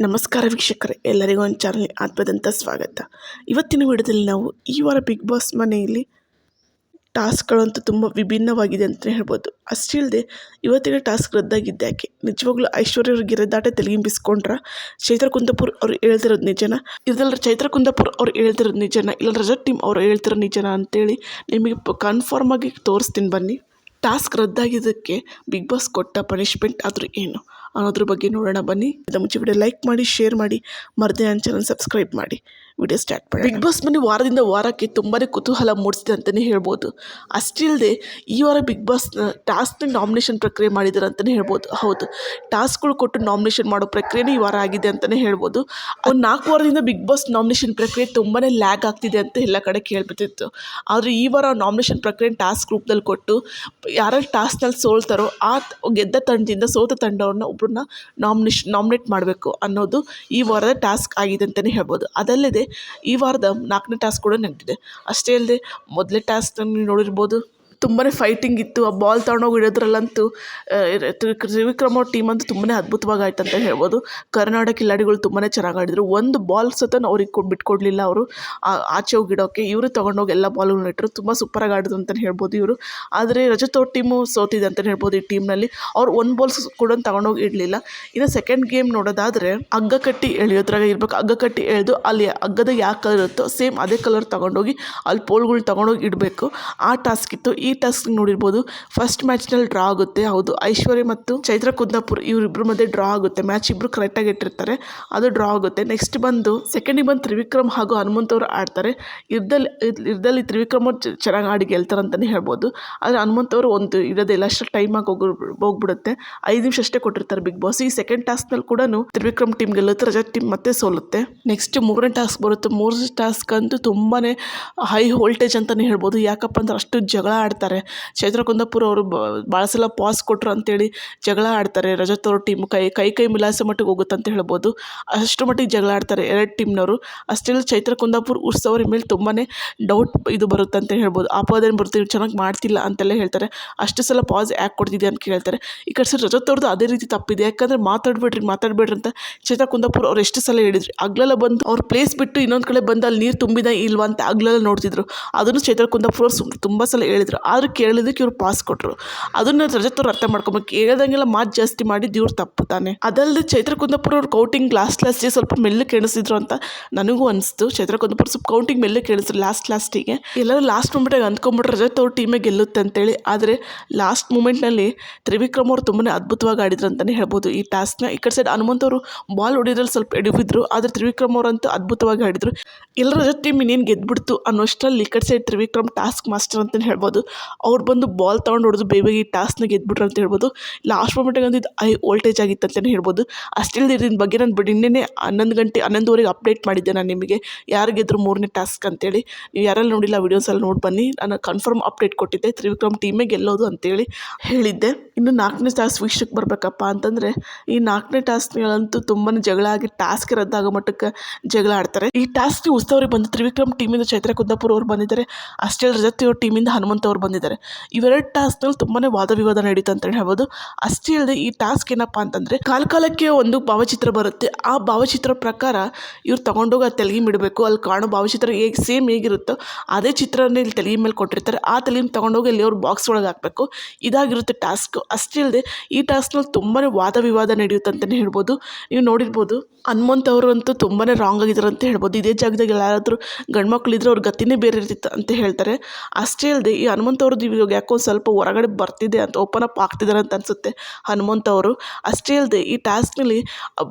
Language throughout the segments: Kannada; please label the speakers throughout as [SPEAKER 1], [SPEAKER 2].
[SPEAKER 1] ನಮಸ್ಕಾರ ವೀಕ್ಷಕರೇ, ಎಲ್ಲರಿಗೂ ಒಂದು ಚಾನಲ್ ಆತ್ಮದಂತ ಸ್ವಾಗತ. ಇವತ್ತಿನ ವಿಡಿಯೋದಲ್ಲಿ ನಾವು ಈ ವಾರ ಬಿಗ್ ಬಾಸ್ ಮನೆಯಲ್ಲಿ ಟಾಸ್ಕ್ಗಳಂತೂ ತುಂಬ ವಿಭಿನ್ನವಾಗಿದೆ ಅಂತಲೇ ಹೇಳ್ಬೋದು. ಅಷ್ಟೇ ಇಲ್ಲದೆ ಇವತ್ತಿನ ಟಾಸ್ಕ್ ರದ್ದಾಗಿದ್ದಾಕೆ ನಿಜವಾಗ್ಲೂ ಐಶ್ವರ್ಯ ಅವ್ರಿಗೆ ಗಿರದಾಟ ತೆಲುಗಿಂಬಿಸ್ಕೊಂಡ್ರ? ಚೈತ್ರ ಕುಂದಪುರ್ ಅವ್ರು ಹೇಳ್ತಿರೋದು ನಿಜನ? ಇದ್ರಲ್ಲಿ ಚೈತ್ರ ಕುಂದಪುರ್ ಅವ್ರು ಹೇಳ್ತಿರೋದು ನಿಜನ? ಇಲ್ಲ ರಜತ್ ಟೀಮ್ ಅವ್ರು ಹೇಳ್ತಿರೋ ನಿಜನ ಅಂತೇಳಿ ನಿಮಗೆ ಕನ್ಫರ್ಮ್ ಆಗಿ ತೋರಿಸ್ತೀನಿ ಬನ್ನಿ. ಟಾಸ್ಕ್ ರದ್ದಾಗಿದ್ದಕ್ಕೆ ಬಿಗ್ ಬಾಸ್ ಕೊಟ್ಟ ಪನಿಷ್ಮೆಂಟ್ ಆದರೂ ಏನು? ಅನ್ನೋದ್ರ ಬಗ್ಗೆ ನೋಡೋಣ ಬನ್ನಿ. ಇದು ಮುಂಚೆ ವಿಡಿಯೋ ಲೈಕ್ ಮಾಡಿ ಶೇರ್ ಮಾಡಿ. ಮರದೇ ನನ್ನ ಚಾನಲ್ ಸಬ್ಸ್ಕ್ರೈಬ್ ಮಾಡಿ. ವಿಡಿಯೋ ಸ್ಟಾರ್ಟ್ ಮಾಡಿ ಬಿಗ್ ಬಾಸ್ ಮನೆ ವಾರದಿಂದ ವಾರಕ್ಕೆ ತುಂಬಾ ಕುತೂಹಲ ಮೂಡಿಸಿದೆ ಅಂತಲೇ ಹೇಳ್ಬೋದು. ಅಷ್ಟಿಲ್ಲದೆ ಈ ವಾರ ಬಿಗ್ ಬಾಸ್ನ ಟಾಸ್ಕ್ನ ನಾಮಿನೇಷನ್ ಪ್ರಕ್ರಿಯೆ ಮಾಡಿದ್ದಾರೆ ಅಂತಲೇ ಹೇಳ್ಬೋದು. ಹೌದು. ಟಾಸ್ಕ್ಗಳು ಕೊಟ್ಟು ನಾಮಿನೇಷನ್ ಮಾಡೋ ಪ್ರಕ್ರಿಯೆನೇ ಈ ವಾರ ಆಗಿದೆ ಅಂತಲೇ ಹೇಳ್ಬೋದು. ಒಂದು ನಾಲ್ಕು ವಾರದಿಂದ ಬಿಗ್ ಬಾಸ್ ನಾಮಿನೇಷನ್ ಪ್ರಕ್ರಿಯೆ ತುಂಬಾ ಲ್ಯಾಗ್ ಆಗ್ತಿದೆ ಅಂತ ಎಲ್ಲ ಕಡೆ ಕೇಳ್ಬಿಟ್ಟಿತ್ತು. ಆದರೆ ಈ ವಾರ ನಾಮಿನೇಷನ್ ಪ್ರಕ್ರಿಯೆ ಟಾಸ್ಕ್ ರೂಪದಲ್ಲಿ ಕೊಟ್ಟು ಯಾರ್ಯಾರು ಟಾಸ್ಕ್ನಲ್ಲಿ ಸೋಲ್ತಾರೋ ಆ ಗೆದ್ದ ತಂಡದಿಂದ ಸೋತ ತಂಡವ್ರನ್ನ ಒಬ್ಬರನ್ನ ನಾಮಿನೇಷನ್ ನಾಮಿನೇಟ್ ಮಾಡಬೇಕು ಅನ್ನೋದು ಈ ವಾರದ ಟಾಸ್ಕ್ ಆಗಿದೆ ಅಂತಲೇ ಹೇಳ್ಬೋದು. ಅದಲ್ಲದೆ ಈ ವಾರದ ನಾಲ್ಕನೇ ಟಾಸ್ಕ್ ಕೂಡ ನಡೆದಿದೆ ಅಷ್ಟೇ ಅಲ್ಲದೆ ಮೊದಲನೇ ನೀವು ನೋಡಿರ್ಬೋದು. ತುಂಬಾ ಫೈಟಿಂಗ್ ಇತ್ತು. ಆ ಬಾಲ್ ತಗೊಂಡೋಗಿ ಇಡೋದ್ರಲ್ಲಂತೂ ತ್ರಿವಿಕ್ರಮ್ ಅವ್ರ ಟೀಮ್ ಅಂತೂ ತುಂಬಾ ಅದ್ಭುತವಾಗಿ ಆಯ್ತು ಅಂತ ಹೇಳ್ಬೋದು. ಕರ್ನಾಟಕ ಕಿಲಾಡಿಗಳು ತುಂಬಾ ಚೆನ್ನಾಗಿ ಆಡಿದ್ರು. ಒಂದು ಬಾಲ್ ಸತ ಅವ್ರಿಗೆ ಕೊಟ್ಟು ಬಿಟ್ಕೊಡ್ಲಿಲ್ಲ ಅವರು. ಆಚೆ ಹೋಗಿ ಇಡೋಕ್ಕೆ ಇವರು ತಗೊಂಡೋಗಿ ಎಲ್ಲ ಬಾಲ್ಗಳನ್ನ ಇಟ್ಟರು. ತುಂಬ ಸೂಪರಾಗಿ ಆಡಿದ್ರು ಅಂತಲೇ ಹೇಳ್ಬೋದು ಇವರು. ಆದರೆ ರಜತ್ ಅವ್ರ ಟೀಮು ಸೋತಿದೆ ಅಂತಲೇ ಹೇಳ್ಬೋದು ಈ ಟೀಮ್ನಲ್ಲಿ ಅವ್ರು ಒಂದು ಬಾಲ್ ಕೂಡ ತಗೊಂಡೋಗಿ ಇಡಲಿಲ್ಲ. ಇನ್ನು ಸೆಕೆಂಡ್ ಗೇಮ್ ನೋಡೋದಾದರೆ, ಹಗ್ಗ ಕಟ್ಟಿ ಎಳೆಯೋದ್ರಾಗ ಇರ್ಬೇಕು. ಹಗ್ಗ ಕಟ್ಟಿ ಎಳೆದು ಅಲ್ಲಿ ಹಗ್ಗದ ಯಾವ ಕಲರ್ ಇರುತ್ತೋ ಸೇಮ್ ಅದೇ ಕಲರ್ ತಗೊಂಡೋಗಿ ಅಲ್ಲಿ ಪೋಲ್ಗಳು ತಗೊಂಡೋಗಿ ಇಡಬೇಕು. ಆ ಟಾಸ್ಕ್ ಇತ್ತು. ಈ ಟಾಸ್ಕ್ ನೋಡಿರ್ಬೋದು. ಫಸ್ಟ್ ಮ್ಯಾಚ್ನಲ್ಲಿ ಡ್ರಾ ಆಗುತ್ತೆ. ಹೌದು, ಐಶ್ವರ್ಯ ಮತ್ತು ಚೈತ್ರ ಕುಂದಾಪುರ್ ಇವರಿಬ್ಬರ ಮಧ್ಯೆ ಡ್ರಾ ಆಗುತ್ತೆ. ಮ್ಯಾಚ್ ಇಬ್ಬರು ಕರೆಕ್ಟಾಗಿ ಇಟ್ಟಿರ್ತಾರೆ. ಅದು ಡ್ರಾ ಆಗುತ್ತೆ. ನೆಕ್ಸ್ಟ್ ಬಂದು ಸೆಕೆಂಡಿಗೆ ಬಂದು ತ್ರಿವಿಕ್ರಮ್ ಹಾಗೂ ಹನುಮಂತ್ ಅವರು ಆಡ್ತಾರೆ. ಇದ್ದಲ್ಲಿ ಇದ್ದಲ್ಲಿ ತ್ರಿವಿಕ್ರಮ್ ಅವ್ರು ಚೆನ್ನಾಗಿ ಆಡಿ ಗೆಲ್ತಾರೆ ಅಂತಲೇ ಹೇಳ್ಬೋದು. ಆದರೆ ಹನುಮಂತ್ ಅವರು ಒಂದು ಇರೋದಿಲ್ಲ ಅಷ್ಟು ಟೈಮಾಗಿ ಹೋಗಿ ಹೋಗ್ಬಿಡುತ್ತೆ. ಐದು ನಿಮಿಷ ಅಷ್ಟೇ ಕೊಟ್ಟಿರ್ತಾರೆ ಬಿಗ್ ಬಾಸ್ ಈ ಸೆಕೆಂಡ್ ಟಾಸ್ಕ್ನಲ್ಲಿ ಕೂಡ ತ್ರಿವಿಕ್ರಮ್ ಟೀಮ್ ಗೆಲ್ಲುತ್ತೆ. ರಜಾ ಟೀಮ್ ಮತ್ತೆ ಸೋಲುತ್ತೆ. ನೆಕ್ಸ್ಟ್ ಮೂರನೇ ಟಾಸ್ಕ್ ಬರುತ್ತೆ. ಮೂರನೇ ಟಾಸ್ಕ್ ಅಂತೂ ತುಂಬಾ ಹೈ ವೋಲ್ಟೇಜ್ ಅಂತಲೇ ಹೇಳ್ಬೋದು. ಯಾಕಪ್ಪ ಅಂದ್ರೆ ಅಷ್ಟು ಜಗಳ ಆಡ್ತಾರೆ. ಚೈತ್ರ ಕುಂದಾಪುರ ಅವರು ಭಾಳ ಸಲ ಪಾಸ್ ಕೊಟ್ಟರು ಅಂತೇಳಿ ಜಗಳ ಆಡ್ತಾರೆ. ರಜತ್ ಅವ್ರ ಟೀಮ್ ಕೈ ಕೈ ಕೈ ಮಿಲಾಯಿಸೋ ಮಟ್ಟಿಗೆ ಹೋಗುತ್ತೆ ಅಂತ ಹೇಳ್ಬೋದು. ಅಷ್ಟು ಮಟ್ಟಿಗೆ ಜಗಳ ಆಡ್ತಾರೆ ಎರಡು ಟೀಮ್ನವರು ಅಷ್ಟೆಲ್ಲ ಚೈತ್ರ ಕುಂದಾಪುರ ಉತ್ಸವರ ಮೇಲೆ ತುಂಬಾ ಡೌಟ್ ಇದು ಬರುತ್ತೆ ಅಂತ ಹೇಳ್ಬೋದು. ಆಪಾದನೆ ಬರುತ್ತೆ ಚೆನ್ನಾಗಿ ಮಾಡ್ತಿಲ್ಲ ಅಂತೆಲ್ಲ ಹೇಳ್ತಾರೆ. ಅಷ್ಟು ಸಲ ಪಾಸ್ ಯಾಕೆ ಕೊಡ್ತಿದೆ ಅಂತ ಕೇಳ್ತಾರೆ. ಈ ಕಡೆ ಸರ್ ರಜತ್ ಅವ್ರದ್ದು ಅದೇ ರೀತಿ ತಪ್ಪಿದೆ. ಯಾಕಂದರೆ ಮಾತಾಡ್ಬೇಡ್ರಿ ಮಾತಾಡ್ಬೇಡ್ರಿ ಅಂತ ಚೈತ್ರ ಕುಂದಾಪುರ ಅವ್ರು ಎಷ್ಟು ಸಲ ಹೇಳಿದ್ರು. ಅಗ್ಲೆಲ್ಲ ಬಂದು ಅವ್ರ ಪ್ಲೇಸ್ ಬಿಟ್ಟು ಇನ್ನೊಂದು ಕಡೆ ಬಂದು ಅಲ್ಲಿ ನೀರು ತುಂಬಿದ ಇಲ್ವಾ ಅಂತ ಅಗ್ಲೆಲ್ಲ ನೋಡ್ತಿದ್ರು. ಅದನ್ನು ಚೈತ್ರ ಕುಂದಾಪುರ ಸುಮ್, ತುಂಬ ಸಲ ಹೇಳಿದ್ರು. ಆದ್ರೆ ಕೇಳಿದಕ್ಕೆ ಇವ್ರು ಪಾಸ್ ಕೊಟ್ಟರು ಅದನ್ನ ರಜತ್ ಅರ್ಥ ಮಾಡ್ಕೊಬೇಕು. ಹೇಳ್ದಂಗೆಲ್ಲ ಮಾತು ಜಾಸ್ತಿ ಮಾಡಿ ಇವ್ರು ತಪ್ಪು ತಾನೆ. ಅದಲ್ಲದೆ ಚೈತ್ರ ಕುಂದಾಪುರ ಅವ್ರು ಕೌಂಟಿಂಗ್ ಲಾಸ್ಟ್ ಲಾಸ್ಟಿಗೆ ಸ್ವಲ್ಪ ಮೆಲ್ಲು ಕೇಳಿಸಿದ್ರು ಅಂತ ನನಗೂ ಅನಿಸ್ತು. ಚೈತ್ರ ಕುಂದಾಪುರ ಸ್ವಲ್ಪ ಕೌಂಟಿಂಗ್ ಮೆಲ್ಲು ಕೇಳಿಸ್ರು ಲಾಸ್ಟ್ ಲಾಸ್ಟಿಗೆ ಎಲ್ಲರೂ ಲಾಸ್ಟ್ ಮೂಮೆಂಟಾಗಿ ಅಂದ್ಕೊಂಬಿಟ್ರೆ ರಜತ್ ಅವ್ರ ಟೀಮೇ ಗೆಲ್ಲುತ್ತೆ ಅಂತೇಳಿ. ಆದರೆ ಲಾಸ್ಟ್ ಮೂಮೆಂಟ್ನಲ್ಲಿ ತ್ರಿವಿಕ್ರಮ್ ಅವ್ರು ತುಂಬನೇ ಅದ್ಭುತವಾಗಿ ಆಡಿದ್ರು ಅಂತಲೇ ಹೇಳ್ಬೋದು. ಈ ಟಾಸ್ಕ್ನ ಈ ಕಡೆ ಸೈಡ್ ಹನುಮಂತ್ ಅವರು ಬಾಲ್ ಹೊಡಿದ್ರಲ್ಲಿ ಸ್ವಲ್ಪ ಎಡವಿದ್ರು. ಆದರೆ ತ್ರಿವಿಕ್ರಮ್ ಅವರಂತೂ ಅದ್ಭುತವಾಗಿ ಆಡಿದ್ರು. ಎಲ್ಲರ ಜೊತೆ ಟೀಮ್ ಇನ್ನೇನು ಗೆದ್ಬಿಡ್ತು ಅನ್ನೋಷ್ಟರಲ್ಲಿ ಈ ಕಡೆ ಸೈಡ್ ತ್ರಿವಿಕ್ರಮ್ ಟಾಸ್ಕ್ ಮಾಸ್ಟರ್ ಅಂತಲೇ ಹೇಳ್ಬೋದು. ಅವ್ರು ಬಂದು ಬಾಲ್ ತೊಗೊಂಡು ಹೊಡೆದು ಬೇಗ ಈ ಟಾಸ್ನ ಗೆದ್ಬಿಟ್ರು ಅಂತ ಹೇಳ್ಬೋದು. ಲಾಸ್ಟ್ ಮೂಮೆಂಟಿಗೆ ಅಂದಿದ್ದು ಐ ವೋಲ್ಟೇಜ್ ಆಗಿತ್ತು ಅಂತಲೇ ಹೇಳ್ಬೋದು. ಅಷ್ಟಿಲ್ಲದೆ ಇದ್ರ ಬಗ್ಗೆ ನಾನು ಬಿಡಿ, ನಿನ್ನೆ ಹನ್ನೊಂದು ಗಂಟೆ, ಹನ್ನೊಂದುವರೆಗೆ ಅಪ್ಡೇಟ್ ಮಾಡಿದ್ದೆ ನಾನು ನಿಮಗೆ. ಯಾರು ಗೆದ್ರು ಮೂರನೇ ಟಾಸ್ಕ್ ಅಂತೇಳಿ. ನೀವು ಯಾರೆಲ್ಲ ನೋಡಿಲ್ಲ ವೀಡಿಯೋಸಲ್ಲಿ ನೋಡಿ ಬನ್ನಿ. ನಾನು ಕನ್ಫರ್ಮ್ ಅಪ್ಡೇಟ್ ಕೊಟ್ಟಿದ್ದೆ. ತ್ರಿವಿಕ್ರಮ್ ಟೀಮೇ ಗೆಲ್ಲೋದು ಅಂತೇಳಿ ಹೇಳಿದ್ದೆ. ಇನ್ನು ನಾಲ್ಕನೇ ಟಾಸ್ಕ್ ವೀಕ್ಷಕ್ಕೆ ಬರಬೇಕಪ್ಪ ಅಂತಂದರೆ, ಈ ನಾಲ್ಕನೇ ಟಾಸ್ಕ್ಗಳಂತೂ ತುಂಬಾ ಜಗಳ ಆಗಿ ಟಾಸ್ಕ್ ರದ್ದಾಗೋ ಮಟ್ಟಕ್ಕೆ ಜಗಳ ಆಡ್ತಾರೆ. ಈ ಟಾಸ್ಕ್ ಉತ್ಸವರಿಗೆ ಬಂದು ತ್ರಿವಿಕ್ರಮ್ ಟೀಮಿಂದ ಚೈತ್ರ ಕುಂದಾಪುರ ಅವ್ರು ಬಂದಿದ್ದಾರೆ. ಅಷ್ಟೇ ರಜತ್ ಅವ್ರ ಟೀಮಿಂದ ಹನುಮಂತ ಅವ್ರು ಬಂದಿದ್ದಾರೆ. ಇವೆರಡು ಟಾಸ್ಕ್ನಲ್ಲಿ ತುಂಬಾ ವಾದ ವಿವಾದ ನಡೀತು ಅಂತಲೇ ಹೇಳ್ಬೋದು. ಅಷ್ಟೇ ಅಲ್ಲದೆ ಈ ಟಾಸ್ಕ್ ಏನಪ್ಪ ಅಂತಂದರೆ ಕಾಲ ಕಾಲಕ್ಕೆ ಒಂದು ಭಾವಚಿತ್ರ ಬರುತ್ತೆ. ಆ ಭಾವಚಿತ್ರ ಪ್ರಕಾರ ಇವ್ರು ತಗೊಂಡೋಗಿ ಆ ತೆಲಗಿ ಬಿಡಬೇಕು. ಅಲ್ಲಿ ಕಾಣೋ ಭಾವಚಿತ್ರ ಹೇಗೆ ಸೇಮ್ ಹೇಗಿರುತ್ತೋ ಅದೇ ಚಿತ್ರನೇ ಇಲ್ಲಿ ತೆಲಗಿ ಮೇಲೆ ಕೊಟ್ಟಿರ್ತಾರೆ. ಆ ತೆಲಗಿನ ತಗೊಂಡೋಗಿ ಅಲ್ಲಿ ಅವ್ರು ಬಾಕ್ಸ್ ಒಳಗೆ ಹಾಕಬೇಕು. ಇದಾಗಿರುತ್ತೆ ಟಾಸ್ಕ್ ಅಷ್ಟೇ ಅಲ್ಲದೆ ಈ ಟಾಸ್ಕ್ನಲ್ಲಿ ತುಂಬಾ ವಾದ ವಿವಾದ ನಡೆಯುತ್ತೆ ಅಂತಲೇ ಹೇಳ್ಬೋದು. ನೀವು ನೋಡಿರ್ಬೋದು, ಹನುಮಂತ್ ಅವರು ಅಂತೂ ರಾಂಗ್ ಆಗಿದ್ದಾರೆ ಅಂತ ಹೇಳ್ಬೋದು. ಇದೇ ಜಾಗದಾಗ ಯಾರಾದರೂ ಗಂಡು ಮಕ್ಕಳಿದ್ರೆ ಅವ್ರ ಗತಿನೇ ಬೇರೆ ಇರ್ತಿತ್ತು ಅಂತ ಹೇಳ್ತಾರೆ. ಅಷ್ಟೇ ಅಲ್ಲದೆ ಈ ಹನುಮಂತ್ ಅವ್ರದ್ದು ಇವಾಗ ಯಾಕೋ ಸ್ವಲ್ಪ ಹೊರಗಡೆ ಬರ್ತಿದೆ ಅಂತ ಓಪನ್ ಅಪ್ ಆಗ್ತಿದ್ದಾರೆ ಅಂತ ಅನಿಸುತ್ತೆ. ಹನುಮಂತ ಅವರು ಅಷ್ಟೇ ಅಲ್ಲದೆ ಈ ಟಾಸ್ಕ್ನಲ್ಲಿ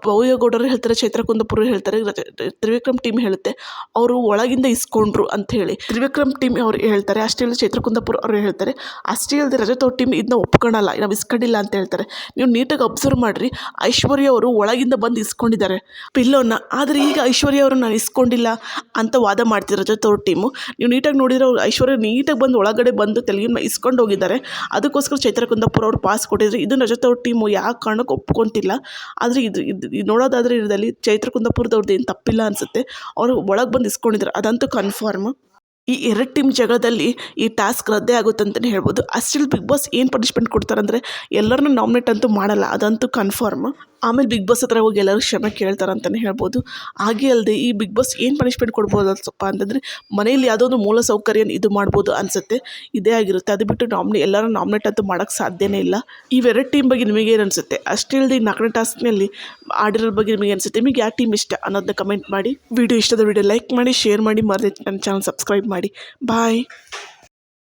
[SPEAKER 1] ಭವ್ಯಗೌಡರು ಹೇಳ್ತಾರೆ ಚೈತ್ರ ಕುಂದಪುರ ಹೇಳ್ತಾರೆ ತ್ರಿವಿಕ್ರಮ್ ಟೀಮ್ ಹೇಳುತ್ತೆ. ಅವರು ಒಳಗಿಂದ ಇಸ್ಕೊಂಡ್ರು ಅಂತ ಹೇಳಿ. ತ್ರಿವಿಕ್ರಮ್ ಟೀಮ್ ಅವ್ರು ಹೇಳ್ತಾರೆ, ಅಷ್ಟೇ ಅಲ್ಲದೆ ಚೈತ್ರ ಕುಂದಪುರ ಅವರು ಹೇಳ್ತಾರೆ, ಅಷ್ಟೇ ಅಲ್ಲದೆ ರಜತ್ ಅವ್ರ ಟೀಮ್ ಇದನ್ನ ಒಪ್ಕೊಳ್ಳಲ್ಲ ನಾವು ಇಸ್ಕೊಂಡಿಲ್ಲ ಅಂತ ಹೇಳ್ತಾರೆ. ನೀವು ನೀಟಾಗಿ ಅಬ್ಸರ್ವ್ ಮಾಡಿರಿ, ಐಶ್ವರ್ಯ ಅವರು ಒಳಗಿಂದ ಬಂದು ಇಸ್ಕೊಂಡಿದ್ದಾರೆ. ಪಿಲ್ಲೋನ, ಆದರೆ ಈಗ ಐಶ್ವರ್ಯ ಅವರು ನಾನು ಇಸ್ಕೊಂಡಿಲ್ಲ ಅಂತ ವಾದ ಮಾಡ್ತಿದ್ರು ರಜತ್ ಅವ್ರ ಟೀಮು ನೀವು ನೀಟಾಗಿ ನೋಡಿದ್ರೆ ಅವ್ರು ಐಶ್ವರ್ಯ ನೀಟಾಗಿ ಬಂದು ಒಳಗಡೆ ಬಂದು ತೆಲಗಿನ ಇಸ್ಕೊಂಡು ಹೋಗಿದ್ದಾರೆ. ಅದಕ್ಕೋಸ್ಕರ ಚೈತ್ರ ಕುಂದಾಪುರ ಅವರು ಪಾಸ್ ಕೊಟ್ಟಿದ್ರು. ಇದು ರಜತ್ ಅವ್ರ ಟೀಮು ಯಾವ ಕಾರಣಕ್ಕೂ ಒಪ್ಕೊತಿಲ್ಲ. ಆದರೆ ಇದು ಇದು ಇದು ನೋಡೋದಾದರೆ ಇದರಲ್ಲಿ ಚೈತ್ರ ಕುಂದಾಪುರದವ್ರದ್ದು ಏನು ತಪ್ಪಿಲ್ಲ ಅನಿಸುತ್ತೆ. ಅವರು ಒಳಗೆ ಬಂದು ಇಸ್ಕೊಂಡಿದ್ದಾರೆ ಅದಂತೂ ಕನ್ಫರ್ಮ್ ಈ ಎರಡು ಟೀಮ್ ಜಗಳದಲ್ಲಿ ಈ ಟಾಸ್ಕ್ ರದ್ದೇ ಆಗುತ್ತೆ ಅಂತಲೇ ಹೇಳ್ಬೋದು. ಅಷ್ಟಿಲ್ ಬಿಗ್ ಬಾಸ್ ಏನು ಪನಿಷ್ಮೆಂಟ್ ಕೊಡ್ತಾರೆ ಅಂದರೆ ಎಲ್ಲರನ್ನೂ ನಾಮಿನೇಟ್ ಅಂತೂ ಮಾಡಲ್ಲ. ಅದಂತೂ ಕನ್ಫರ್ಮ್ ಆಮೇಲೆ ಬಿಗ್ ಬಾಸ್ ಹತ್ರ ಹೋಗಿ ಎಲ್ಲರೂ ಕ್ಷಮೆ ಕೇಳ್ತಾರೆ ಅಂತಲೇ ಹೇಳ್ಬೋದು. ಹಾಗೆ ಅಲ್ಲದೆ ಈ ಬಿಗ್ ಬಾಸ್ ಏನು ಪನಿಷ್ಮೆಂಟ್ ಕೊಡ್ಬೋದು ಅನ್ಸಪ್ಪ ಅಂತಂದರೆ ಮನೆಯಲ್ಲಿ ಯಾವುದೋ ಒಂದು ಮೂಲ ಸೌಕರ್ಯ ಇದು ಮಾಡ್ಬೋದು ಅನಿಸುತ್ತೆ. ಇದೇ ಆಗಿರುತ್ತೆ. ಅದು ಬಿಟ್ಟು ನಾಮಿನಿ ಎಲ್ಲರೂ ನಾಮಿನೇಟ್ ಅಂತೂ ಮಾಡೋಕ್ಕೆ ಸಾಧ್ಯನೇ ಇಲ್ಲ. ಇವೆರಡು ಟೀಮ್ ಬಗ್ಗೆ ನಿಮಗೇನು ಅನಿಸುತ್ತೆ? ಅಷ್ಟೇ ಇಲ್ಲದೆ ಈ ನಾಲ್ಕನೇ ಟಾಸ್ಕ್ನಲ್ಲಿ ಆಡಿರೋ ಬಗ್ಗೆ ನಿಮಗೆ ಅನಿಸುತ್ತೆ? ನಿಮಗೆ ಯಾವ ಟೀಮ್ ಇಷ್ಟ ಅನ್ನೋದನ್ನ ಕಮೆಂಟ್ ಮಾಡಿ. ವಿಡಿಯೋ ಇಷ್ಟದ ವಿಡಿಯೋ ಲೈಕ್ ಮಾಡಿ ಶೇರ್ ಮಾಡಿ, ಮರದೇ ನನ್ನ ಚಾನಲ್ ಸಬ್ಸ್ಕ್ರೈಬ್ ಮಾಡಿ. ಬಾಯ್